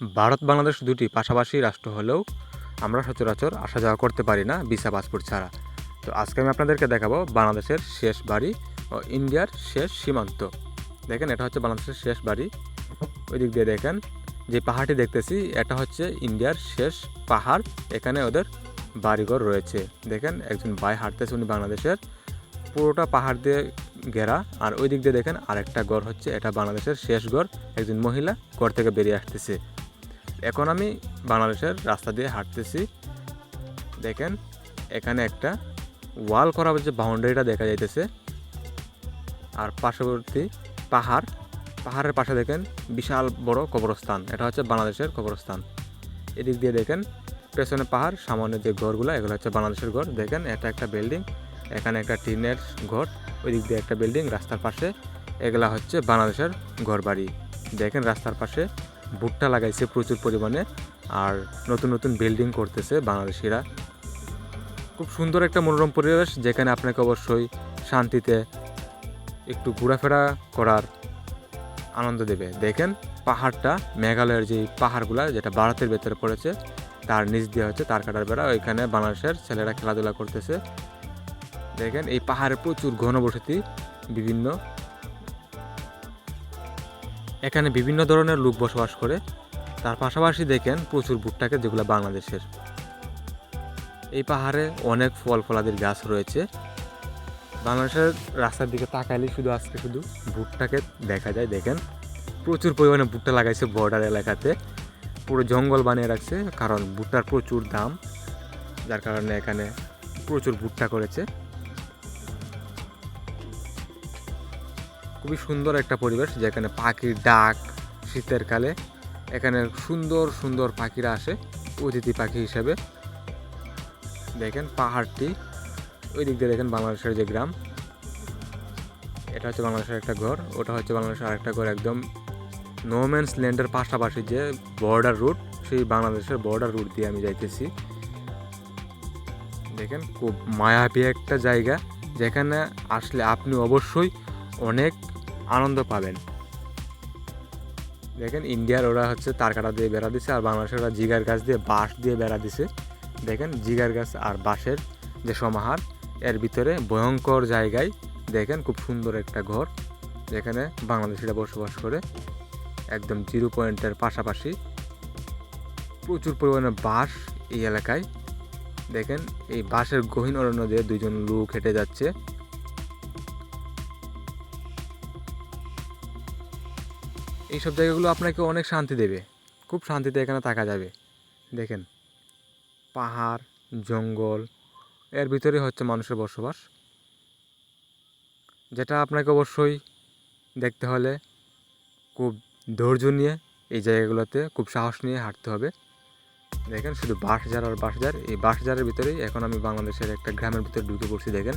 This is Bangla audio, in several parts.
ভারত বাংলাদেশ দুটি পাশাপাশি রাষ্ট্র হলেও আমরা সচরাচর আসা যাওয়া করতে পারি না ভিসা, পাসপোর্ট ছাড়া। তো আজকে আমি আপনাদেরকে দেখাবো বাংলাদেশের শেষ বাড়ি ও ইন্ডিয়ার শেষ সীমান্ত। দেখেন, এটা হচ্ছে বাংলাদেশের শেষ বাড়ি। ওই দিক দিয়ে দেখেন, যে পাহাড়টি দেখতেছি, এটা হচ্ছে ইন্ডিয়ার শেষ পাহাড়। এখানে ওদের বাড়িঘর রয়েছে। দেখেন, একজন ভাই হাঁটতেছে, উনি বাংলাদেশের পুরোটা পাহাড় দিয়ে ঘেরা। আর ওই দিক দিয়ে দেখেন, আরেকটা ঘর হচ্ছে, এটা বাংলাদেশের শেষ ঘর। একজন মহিলা ঘর থেকে বেরিয়ে আসতেছে। এখন আমি বাংলাদেশের রাস্তা দিয়ে হাঁটতেছি। দেখেন, এখানে একটা ওয়াল করা যে বাউন্ডারিটা দেখা যাইতেছে। আর পার্শ্ববর্তী পাহাড়, পাহাড়ের পাশে দেখেন বিশাল বড় কবরস্থান। এটা হচ্ছে বাংলাদেশের কবরস্থান। এদিক দিয়ে দেখেন, পেছনে পাহাড়, সামনে যে ঘরগুলো, এগুলো হচ্ছে বাংলাদেশের ঘর। দেখেন, এটা একটা বিল্ডিং, এখানে একটা টিনের ঘর ওই দিক দিয়ে একটা বিল্ডিং, রাস্তার পাশে এগুলা হচ্ছে বাংলাদেশের ঘর বাড়ি দেখেন, রাস্তার পাশে ভুট্টা লাগাইছে প্রচুর পরিমাণে আর নতুন নতুন বিল্ডিং করতেছে বাংলাদেশিরা। খুব সুন্দর একটা মনোরম পরিবেশ যেখানে আপনাকে অবশ্যই শান্তিতে একটু ঘোরাফেরা করার আনন্দ দেবে। দেখেন পাহাড়টা, মেঘালয়ের যে পাহাড়গুলা যেটা ভারতের ভেতরে পড়েছে, তার নিচ দিয়ে হচ্ছে তার কাটার বেড়া, ওইখানে বাংলাদেশের ছেলেরা খেলাধুলা করতেছে। দেখেন এই পাহাড়ে প্রচুর ঘনবসতি, বিভিন্ন এখানে বিভিন্ন ধরনের লোক বসবাস করে। তার পাশাপাশি দেখেন প্রচুর ভুট্টাকে, যেগুলো বাংলাদেশের। এই পাহাড়ে অনেক ফল ফলাদির গাছ রয়েছে। বাংলাদেশের রাস্তার দিকে তাকাইলে শুধু আজকে শুধু ভুট্টাকে দেখা যায়। দেখেন, প্রচুর পরিমাণে ভুট্টা লাগাইছে বর্ডার এলাকাতে। পুরো জঙ্গল বানিয়ে রাখছে, কারণ ভুট্টার প্রচুর দাম, যার কারণে এখানে প্রচুর ভুট্টা করেছে। খুবই সুন্দর একটা পরিবেশ, যেখানে পাখির ডাক শীতের কালে। এখানে সুন্দর সুন্দর পাখিরা আসে, অতিথি পাখি হিসেবে। দেখেন পাহাড়টি ওই দিক দিয়ে দেখেন বাংলাদেশের যে গ্রাম। এটা হচ্ছে বাংলাদেশের একটা ঘর, ওটা হচ্ছে বাংলাদেশের আরেকটা ঘর একদম নোম্যান্স ল্যান্ডের পাশাপাশি যে বর্ডার রুট সেই বাংলাদেশের বর্ডার রুট দিয়ে আমি যাইতেছি। দেখেন খুব মায়াবী একটা জায়গা, যেখানে আসলে আপনি অবশ্যই অনেক আনন্দ পাবেন। দেখেন, ইন্ডিয়ার ওরা হচ্ছে তার কাটা দিয়ে বেড়া দিছে আর বাংলাদেশের ওরা জিগার গাছ দিয়ে বাঁশ দিয়ে বেড়া দিছে। দেখেন, জিগার গাছ আর বাঁশের যে সমাহার, এর ভিতরে ভয়ঙ্কর জায়গায় দেখেন খুব সুন্দর একটা ঘর। যেখানে বাংলাদেশিরা বসবাস করে। একদম জিরো পয়েন্টের পাশাপাশি প্রচুর পরিমাণে বাঁশ এই এলাকায়। দেখেন, এই বাঁশের গহীন অরণ্য দিয়ে দুজন লোক হেঁটে যাচ্ছে। এইসব জায়গাগুলো আপনাকে অনেক শান্তি দেবে। খুব শান্তিতে এখানে থাকা যাবে। দেখেন, পাহাড়, জঙ্গল, এর ভিতরে হচ্ছে মানুষের বসবাস। যেটা আপনাকে অবশ্যই দেখতে হলে খুব ধৈর্য নিয়ে এই জায়গাগুলোতে খুব সাহস নিয়ে হাঁটতে হবে। দেখেন, শুধু বাঁশঝাড় আর বাঁশঝাড়, এই বাঁশঝাড়ের ভিতরেই এখন আমি বাংলাদেশের একটা গ্রামের ভিতরে ঢুকে পড়ছি, দেখেন।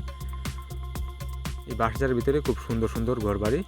এই বাঁশঝাড়ের ভিতরে খুব সুন্দর সুন্দর ঘরবাড়ি।